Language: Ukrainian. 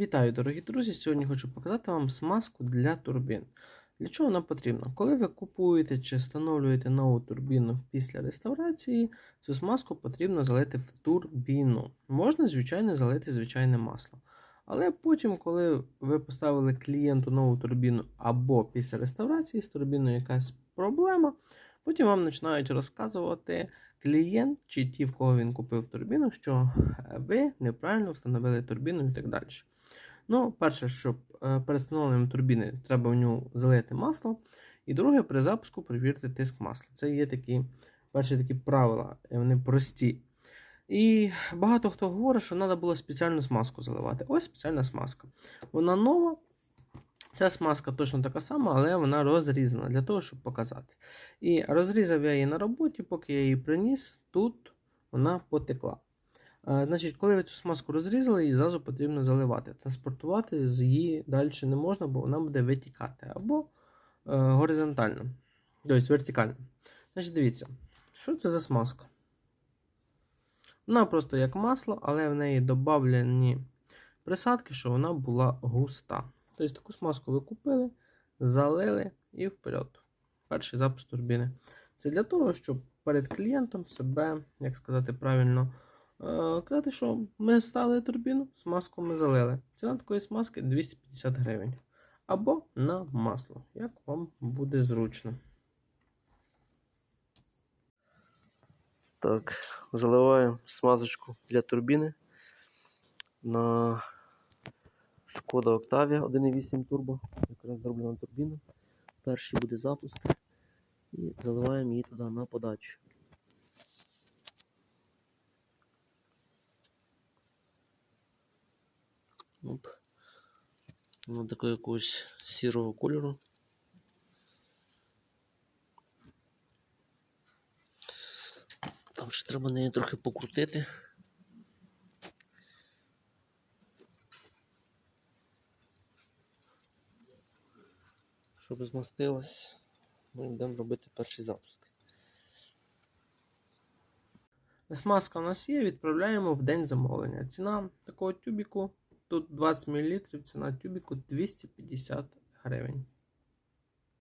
Вітаю, дорогі друзі! Сьогодні хочу показати вам смазку для турбін. Для чого вона потрібна? Коли ви купуєте чи встановлюєте нову турбіну після реставрації, цю смазку потрібно залити в турбіну. Можна, звичайно, залити звичайне масло. Але потім, коли ви поставили клієнту нову турбіну або після реставрації з турбіною якась проблема, потім вам починають розказувати клієнт чи ті, в кого він купив турбіну, що е, ви неправильно встановили турбіну і так далі. Ну, перше, щоб е, перед встановленням турбіни треба в нього залити масло. І друге, при запуску перевірити тиск масла. Це є такі перші такі правила, вони прості. І багато хто говорить, що треба було спеціальну смазку заливати. Ось спеціальна смазка. Вона нова. Ця смазка точно така сама, але вона розрізана для того, щоб показати. І розрізав я її на роботі, поки я її приніс, тут вона потекла. Е, Значить, коли ви цю смазку розрізали, її зразу потрібно заливати. Транспортувати з її далі не можна, бо вона буде витікати або е, горизонтально, тобто вертикально. Значить, дивіться, що це за смазка? Вона просто як масло, але в неї додавлені присадки, щоб вона була густа. Тобто таку смазку ви купили, залили і вперед. Перший запуск турбіни. Це для того, щоб перед клієнтом себе, як сказати правильно, казати, що ми ставили турбіну, смазку ми залили. Ціна такої смазки 250 гривень. Або на масло, як вам буде зручно. Так, заливаємо смазочку для турбіни на Шкода Octavia 1.8 турбо. Якраз зроблена турбіна. Перший буде запуск. І заливаємо її туди на подачу. Оп. Воно такого якогось сірого кольору. Там ще треба неї трохи покрутити. Щоб змастилось, ми йдемо робити перший запуск. Смазка у нас є, відправляємо в день замовлення. Ціна такого тюбіку, тут 20 мл, ціна тюбіку 250 гривень.